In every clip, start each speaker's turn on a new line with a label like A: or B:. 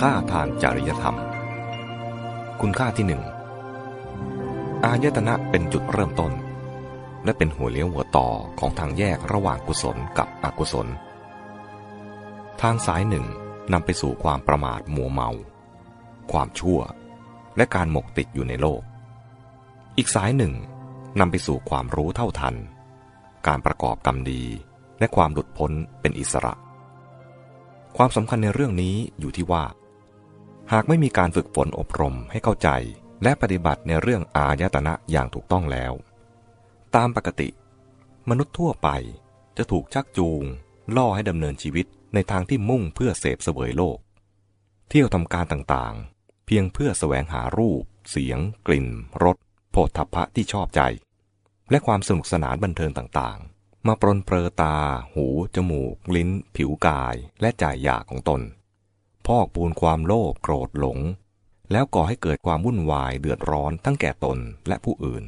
A: ค่าทางจริยธรรม คุณค่าที่หนึ่งอายตนะเป็นจุดเริ่มต้น และเป็นหัวเลี้ยวหัวต่อของทางแยกระหว่างกุศลกับอกุศล ทางสายหนึ่งนำไปสู่ความประมาทมัวเมา ความชั่ว และการหมกติดอยู่ในโลก อีกสายหนึ่งนำไปสู่ความรู้เท่าทัน การประกอบกรรมดีและความหลุดพ้นเป็นอิสระ ความสำคัญในเรื่องนี้อยู่ที่ว่า หากไม่มีการฝึกฝนอบรมให้เข้าใจ และปฏิบัติในเรื่องอายตนะอย่างถูกต้องแล้ว ตามปกติ มนุษย์ทั่วไปจะถูกชักจูง ล่อให้ดำเนินชีวิตในทางที่มุ่งเพื่อเสพเสวยโลก เที่ยวทำการต่างๆ เพียงเพื่อแสวงหารูป เสียง กลิ่นรสโผฏฐัพพะที่ชอบใจ และความสนุกสนานบันเทิงต่างๆ มาปรนเปรอตา หู จมูก ลิ้น ผิวกาย และใจอยากของตน พอกปูนความโลภโกรธหลง แล้วก่อให้เกิดความวุ่นวายเดือดร้อนทั้งแก่ตนและผู้อื่น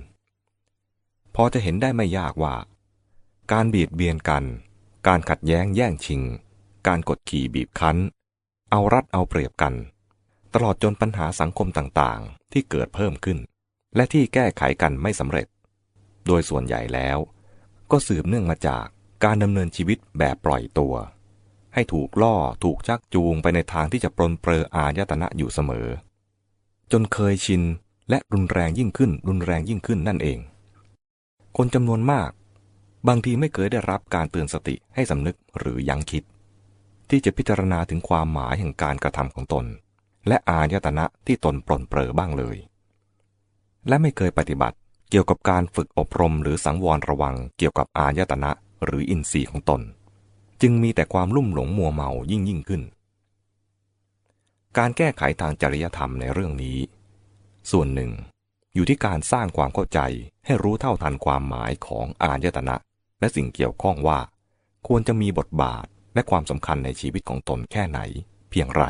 A: พอจะเห็นได้ไม่ยากว่า การบีดเบียนกัน การขัดแย้งแย่งชิง การกดขี่บีบคั้น เอารัดเอาเปรียบกัน ตลอดจนปัญหาสังคมต่างๆ ที่เกิดเพิ่มขึ้น และที่แก้ไขกันไม่สำเร็จ โดยส่วนใหญ่แล้ว ก็สืบเนื่องมาจากการดำเนินชีวิตแบบปล่อยตัว ให้ถูกล่อถูกชักจูงไปในทางที่จะปรนเปรออายตนะอยู่เสมอ จนเคยชินและรุนแรงยิ่งขึ้น รุนแรงยิ่งขึ้นนั่นเอง คนจำนวนมาก บางทีไม่เคยได้รับการเตือนสติให้สำนึกหรือยั้งคิด ที่จะพิจารณาถึงความหมายแห่งการกระทำของตน และอายตนะที่ตนปรนเปรอบ้างเลย และไม่เคยปฏิบัติเกี่ยวกับการฝึกอบรมหรือสังวรระวังเกี่ยวกับอายตนะหรืออินทรีย์ของตน จึงมีแต่ความลุ่มหลงมัวเมายิ่งยิ่งขึ้น การแก้ไขทางจริยธรรมในเรื่องนี้ ส่วนหนึ่ง อยู่ที่การสร้างความเข้าใจให้รู้เท่าทันความหมายของอายตนะ และสิ่งเกี่ยวข้องว่า ควรจะมีบทบาทและความสำคัญในชีวิตของตนแค่ไหน เพียงไร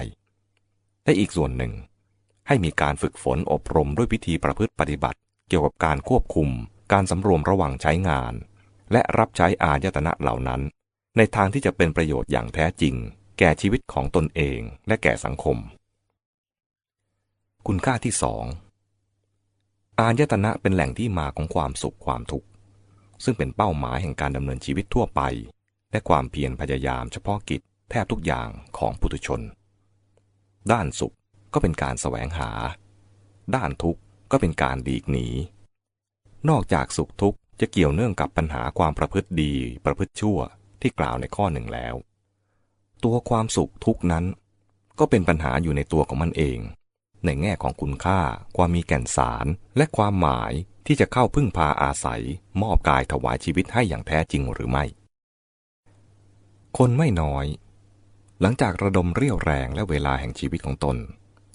A: และอีกส่วนหนึ่ง ให้มีการฝึกฝนอบรมด้วยพิธีประพฤติปฏิบัติ เกี่ยวกับการควบคุม การสำรวมระหว่างใช้งาน และรับใช้อายตนะเหล่านั้น ในทางที่จะเป็นประโยชน์อย่างแท้จริง แก่ชีวิตของตนเองและแก่สังคม คุณค่าที่สองอายตนะเป็นแหล่งที่มาของความสุขความทุกข์ ซึ่งเป็นเป้าหมายแห่งการดำเนินชีวิตทั่วไป และความเพียรพยายามเฉพาะกิจแทบทุกอย่างของปุถุชน ด้านสุขก็เป็นการแสวงหา ด้านทุกข์ก็เป็นการดีกหนี นอกจากสุขทุกข์จะเกี่ยวเนื่องกับปัญหาความประพฤติดี ประพฤติชั่ว ที่กล่าวในข้อหนึ่งแล้ว ตัวความสุขทุกนั้น ก็เป็นปัญหาอยู่ในตัวของมันเอง ในแง่ของคุณค่า ความมีแก่นสาร และความหมายที่จะเข้าพึ่งพาอาศัย มอบกายถวายชีวิตให้อย่างแท้จริงหรือไม่ คนไม่น้อย หลังจากระดมเรี่ยวแรงและเวลาแห่งชีวิตของตน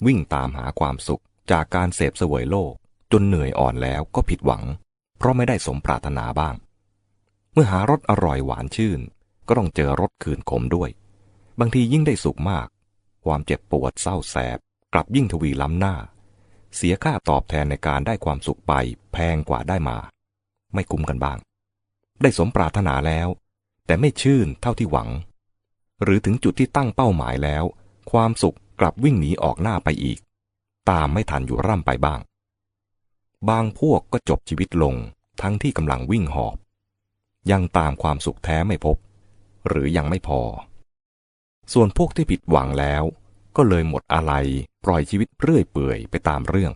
A: วิ่งตามหาความสุขจากการเสพเสวยโลก จนเหนื่อยอ่อนแล้วก็ผิดหวัง เพราะไม่ได้สมปรารถนาบ้าง เมื่อหารสอร่อยหวานชื่น ก็ต้องเจอรสคืนขมด้วย บางทียิ่งได้สุขมาก ความเจ็บปวดเศร้าแสบ กลับยิ่งทวีล้ำหน้า เสียค่าตอบแทนในการได้ความสุขไปแพงกว่าได้มา ไม่คุ้มกันบ้าง ได้สมปรารถนาแล้ว แต่ไม่ชื่นเท่าที่หวัง หรือถึงจุดที่ตั้งเป้าหมายแล้ว ความสุขกลับวิ่งหนีออกหน้าไปอีก ตามไม่ทันอยู่ร่ำไปบ้าง บางพวกก็จบชีวิตลงทั้งที่กำลังวิ่งหอบ ยังตามความสุขแท้ไม่พบ หรือยังไม่พอ ส่วนพวกที่ผิดหวังแล้ว ก็เลยหมดอะไรปล่อยชีวิตเรื่อยเปื่อยไปตามเรื่อง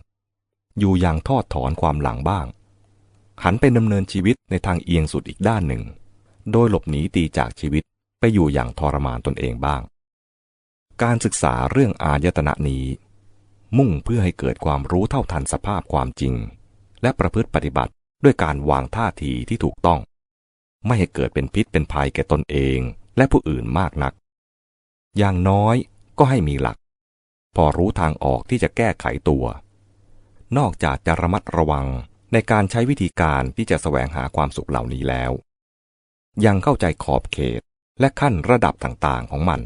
A: อยู่อย่างทอดถอนความหลังบ้าง หันไปดำเนินชีวิตในทางเอียงสุดอีกด้านหนึ่ง โดยหลบหนีตีจากชีวิตไปอยู่อย่างทรมานตนเองบ้าง การศึกษาเรื่องอายตนะนี้ มุ่งเพื่อให้เกิดความรู้เท่าทันสภาพความจริง และประพฤติปฏิบัติด้วยการวางท่าทีที่ถูกต้อง ไม่ให้เกิดเป็นพิษเป็นภัยแก่ตนเองและผู้อื่นมากนัก อย่างน้อยก็ให้มีหลัก พอรู้ทางออกที่จะแก้ไขตัว นอกจากจะระมัดระวังในการใช้วิธีการที่จะแสวงหาความสุขเหล่านี้แล้ว ยังเข้าใจขอบเขตและขั้นระดับต่างๆของมัน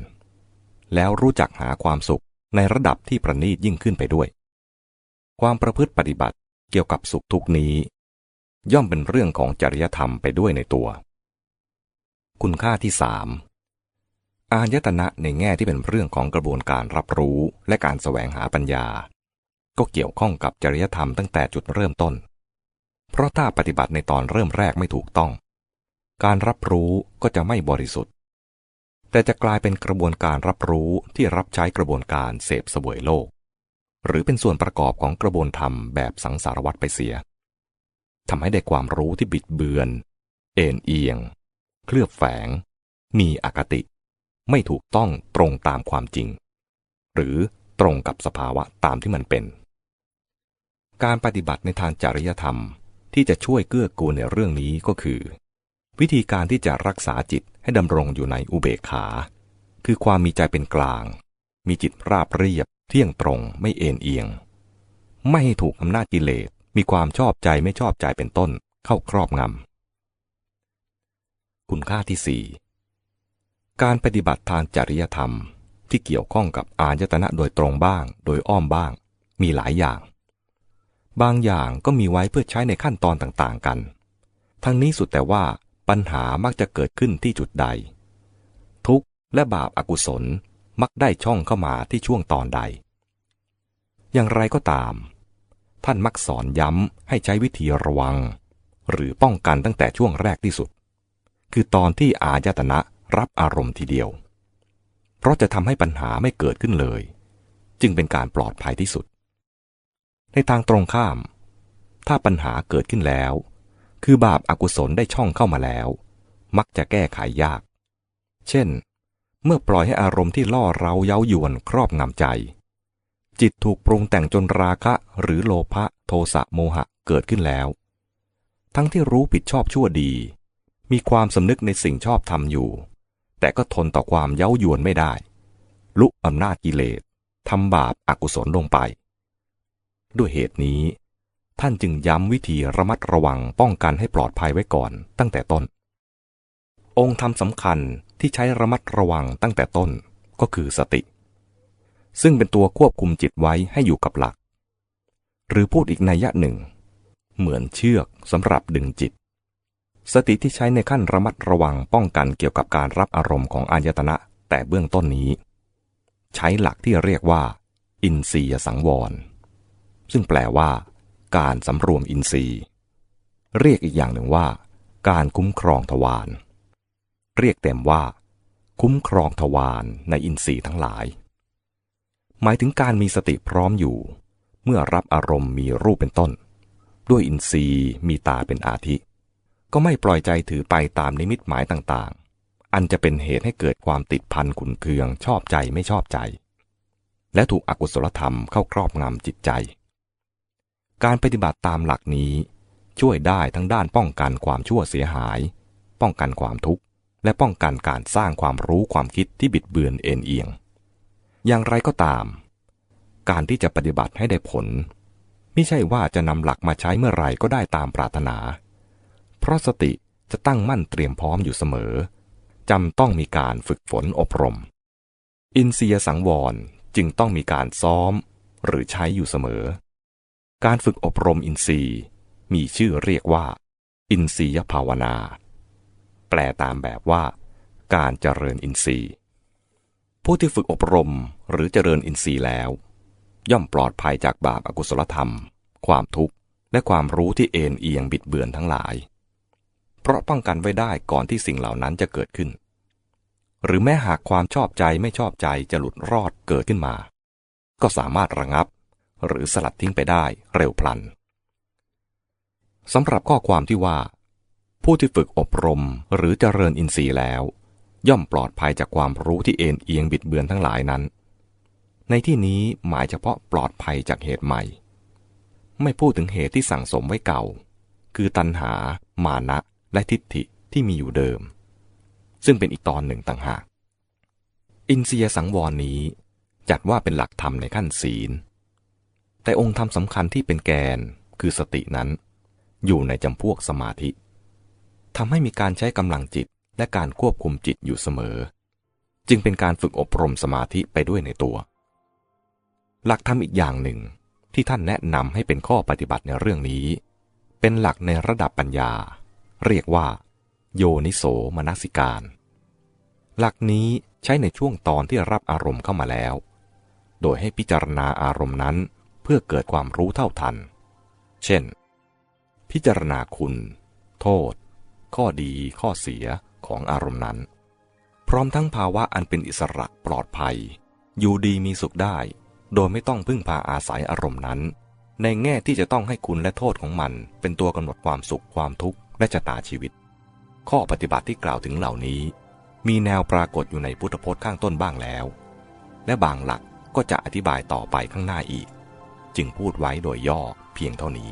A: แล้วรู้จักหาความสุขในระดับที่ประณีตยิ่งขึ้นไปด้วย ความประพฤติปฏิบัติเกี่ยวกับสุขทุกนี้ ย่อมเป็นเรื่องของจริยธรรมไปด้วยในตัว คุณค่าที่สามอายตนะในแง่ที่เป็นเรื่องของกระบวนการรับรู้และการแสวงหาปัญญา ก็เกี่ยวข้องกับจริยธรรมตั้งแต่จุดเริ่มต้น เพราะถ้าปฏิบัติในตอนเริ่มแรกไม่ถูกต้อง การรับรู้ก็จะไม่บริสุทธิ์ แต่จะกลายเป็นกระบวนการรับรู้ที่รับใช้กระบวนการเสพเสวยโลก หรือเป็นส่วนประกอบของกระบวนธรรมแบบสังสารวัตรไปเสีย ทำให้ได้ความรู้ที่บิดเบือน เอ็นเอียง เคลือบแฝง มีอคติ ไม่ถูกต้องตรงตามความจริง หรือตรงกับสภาวะตามที่มันเป็น การปฏิบัติในทางจริยธรรมที่จะช่วยเกื้อกูลในเรื่องนี้ก็คือ วิธีการที่จะรักษาจิตให้ดำรงอยู่ในอุเบกขา คือความมีใจเป็นกลาง มีจิตราบเรียบ เที่ยงตรงไม่เอ็นเอียง ไม่ให้ถูกอำนาจกิเลส มีความชอบใจไม่ชอบใจเป็นต้นเข้าครอบงำ คุณค่าที่สี่การปฏิบัติทางจริยธรรมที่เกี่ยวข้องกับอายตนะโดยตรงบ้าง โดยอ้อมบ้าง มีหลายอย่าง บางอย่างก็มีไว้เพื่อใช้ในขั้นตอนต่างๆกัน ทั้งนี้สุดแต่ว่าปัญหามักจะเกิดขึ้นที่จุดใด ทุกข์และบาปอากุศลมักได้ช่องเข้ามาที่ช่วงตอนใด อย่างไรก็ตาม ท่านมักสอนย้ำให้ใช้วิธีระวัง หรือป้องกันตั้งแต่ช่วงแรกที่สุด คือตอนที่อายตนะรับอารมณ์ทีเดียว เพราะจะทำให้ปัญหาไม่เกิดขึ้นเลย จึงเป็นการปลอดภัยที่สุด ในทางตรงข้าม ถ้าปัญหาเกิดขึ้นแล้ว คือบาปอากุศลได้ช่องเข้ามาแล้ว มักจะแก้ไขายาก เช่น เมื่อปล่อยให้อารมณ์ที่ล่อเราเย้ายวนครอบงำใจ จิตถูกปรุงแต่งจนราคะหรือโลภะโทสะโมหะเกิดขึ้นแล้ว ทั้งที่รู้ผิดชอบชั่วดี มีความสำนึกในสิ่งชอบทำอยู่ แต่ก็ทนต่อความเย้ายวนไม่ได้ ลุอำนาจกิเลสทำบาปอากุศลลงไป ด้วยเหตุนี้ ท่านจึงย้ำวิธีระมัดระวังป้องกันให้ปลอดภัยไว้ก่อนตั้งแต่ต้น องค์ธรรมสำคัญที่ใช้ระมัดระวังตั้งแต่ต้นก็คือสติ ซึ่งเป็นตัวควบคุมจิตไว้ให้อยู่กับหลัก หรือพูดอีกนัยยะหนึ่ง เหมือนเชือกสำหรับดึงจิต สติที่ใช้ในขั้นระมัดระวังป้องกันเกี่ยวกับการรับอารมณ์ของอายตนะแต่เบื้องต้นนี้ ใช้หลักที่เรียกว่า อินทรียสังวร ซึ่งแปลว่า การสำรวมอินทรีย์ เรียกอีกอย่างหนึ่งว่า การคุ้มครองทวารเรียกเต็มว่า คุ้มครองทวารในอินทรีย์ทั้งหลาย หมายถึงการมีสติพร้อมอยู่ เมื่อรับอารมณ์มีรูปเป็นต้น ด้วยอินทรีย์มีตาเป็นอาทิ ก็ไม่ปล่อยใจถือไปตามนิมิตหมายต่างๆ อันจะเป็นเหตุให้เกิดความติดพันขุนเคืองชอบใจไม่ชอบใจ และถูกอกุศลธรรมเข้าครอบงำจิตใจ การปฏิบัติตามหลักนี้ช่วยได้ทั้งด้านป้องกันความชั่วเสียหาย ป้องกันความทุกข์ และป้องกันการสร้างความรู้ความคิดที่บิดเบือนเอ็นเอียง อย่างไรก็ตาม การที่จะปฏิบัติให้ได้ผล ไม่ใช่ว่าจะนำหลักมาใช้เมื่อไหร่ก็ได้ตามปรารถนา เพราะสติจะตั้งมั่นเตรียมพร้อมอยู่เสมอจำต้องมีการฝึกฝนอบรม อินเสียสังวรจึงต้องมีการซ้อมหรือใช้อยู่เสมอ การฝึกอบรมอินทรีย์ มีชื่อเรียกว่า อินทรียภาวนา แปลตามแบบว่า การเจริญอินทรีย์ ผู้ที่ฝึกอบรมหรือเจริญอินทรีย์แล้ว ย่อมปลอดภัยจากบาปอากุศลธรรม ความทุกข์และความรู้ที่เอ็นเอียงบิดเบือนทั้งหลาย เพราะป้องกันไว้ได้ก่อนที่สิ่งเหล่านั้นจะเกิดขึ้น หรือแม้หากความชอบใจไม่ชอบใจจะหลุดรอดเกิดขึ้นมา ก็สามารถระงับ หรือสลัดทิ้งไปได้เร็วพลันสำหรับข้อความที่ว่า ผู้ที่ฝึกอบรมหรือเจริญอินทรีย์แล้ว ย่อมปลอดภัยจากความรู้ที่เอ็นเอียงบิดเบือนทั้งหลายนั้น ในที่นี้หมายเฉพาะปลอดภัยจากเหตุใหม่ ไม่พูดถึงเหตุที่สั่งสมไว้เก่า คือตัณหา มานะ และทิฏฐิที่มีอยู่เดิม ซึ่งเป็นอีกตอนหนึ่งต่างหาก อินเสียสังวรนี้ จัดว่าเป็นหลักธรรมในขั้นศีล แต่องค์ธรรมสำคัญที่เป็นแกน คือสตินั้น อยู่ในจำพวกสมาธิทำให้มีการใช้กำลังจิต และการควบคุมจิตอยู่เสมอ จึงเป็นการฝึกอบรมสมาธิไปด้วยในตัว หลักธรรมอีกอย่างหนึ่งที่ท่านแนะนำให้เป็นข้อปฏิบัติในเรื่องนี้ เป็นหลักในระดับปัญญา เรียกว่า โยนิโสมนสิการ หลักนี้ใช้ในช่วงตอนที่รับอารมณ์เข้ามาแล้ว โดยให้พิจารณาอารมณ์นั้นเพื่อเกิดความรู้เท่าทัน เช่น พิจารณาคุณ โทษ ข้อดี ข้อเสีย ของอารมณ์นั้น พร้อมทั้งภาวะอันเป็นอิสระปลอดภัย อยู่ดีมีสุขได้ โดยไม่ต้องพึ่งพาอาศัยอารมณ์นั้น ในแง่ที่จะต้องให้คุณและโทษของมัน เป็นตัวกำหนดความสุขความทุกข์และชะตาชีวิต ข้อปฏิบัติที่กล่าวถึงเหล่านี้ มีแนวปรากฏอยู่ในพุทธพจน์ข้างต้นบ้างแล้ว และบางหลักก็จะอธิบายต่อไปข้างหน้าอีก จึงพูดไว้โดยย่อเพียงเท่านี้